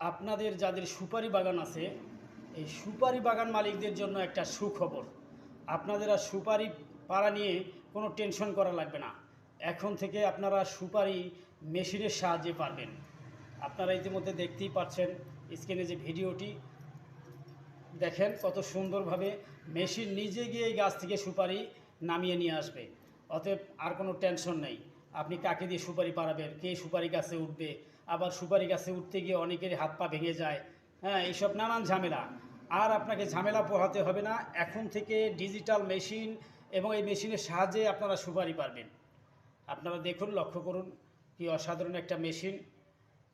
আপনাদের যাদের সুপারি বাগান আছে, এই সুপারি বাগান মালিকদের জন্য একটা সুখবর। আপনাদের আর সুপারি পাড়া নিয়ে কোনো টেনশন করা লাগবে না। এখন থেকে আপনারা সুপারি মেশিনের সাহায্যে পারবেন। আপনারা ইতিমধ্যে দেখতেই পাচ্ছেন স্ক্রিনে যে ভিডিওটি। দেখেন কত সুন্দরভাবে মেশিন নিজে গিয়ে গাছ থেকে সুপারি নামিয়ে নিয়ে আসবে। অতএব আর কোনো টেনশন নেই। আপনি কাকে দিয়ে সুপারি পারাবেন কে সুপারি গাছে উঠবে? আবার সুপারি গাছে উঠতে গিয়ে অনেকেরই হাত পা ভেঙে যায়। হ্যাঁ এইসব নানান ঝামেলা। আর আপনাকে ঝামেলা পোহাতে হবে না। এখন থেকে ডিজিটাল মেশিন এবং এই মেশিনের সাহায্যে আপনারা সুপারি পারবেন আপনারা দেখুন, লক্ষ্য করুন কি অসাধারণ একটা মেশিন।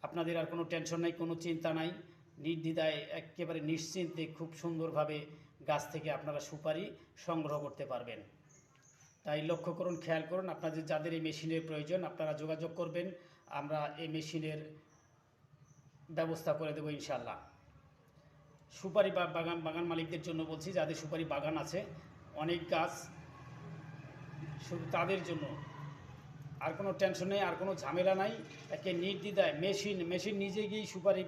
আপনাদের আর কোনো টেনশন নাই, কোনো চিন্তা নাই। নির্দ্বিধায়, একেবারে নিশ্চিন্তে, খুব সুন্দরভাবে গাছ থেকে আপনারা সুপারি সংগ্রহ করতে পারবেন। তাই লক্ষ্য করুন, খেয়াল করুন, আপনাদের যাদের এই মেশিনের প্রয়োজন, আপনারা যোগাযোগ করবেন, আমরা এই মেশিনের ব্যবস্থা করে দেবো ইনশাল্লাহ সুপারি বাগান বাগান মালিকদের জন্য বলছি, যাদের সুপারি বাগান আছে, অনেক গাছ শুধু তাদের জন্য। আর কোনো টেনশন নেই, আর কোনো ঝামেলা নাই, একে নির্দ্বিধায় মেশিন মেশিন নিজে গিয়েই সুপারি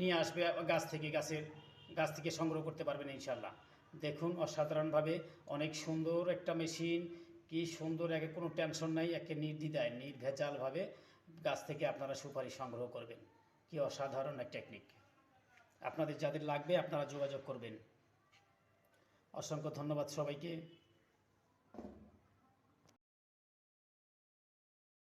নিয়ে আসবে, গাছ থেকে, গাছের, গাছ থেকে সংগ্রহ করতে পারবেন ইনশাল্লাহ দেখুন, অসাধারণভাবে অনেক সুন্দর একটা মেশিন। কি সুন্দর, একে কোনো টেনশন নাই, একে নির্দ্বিধায়, নির্ভেজালভাবে গাছ থেকে আপনারা সুপারি সংগ্রহ করবেন। কি অসাধারণ এক টেকনিক আপনাদের যাদের লাগবে, আপনারা যোগাযোগ করবেন। অসংখ্য ধন্যবাদ সবাইকে।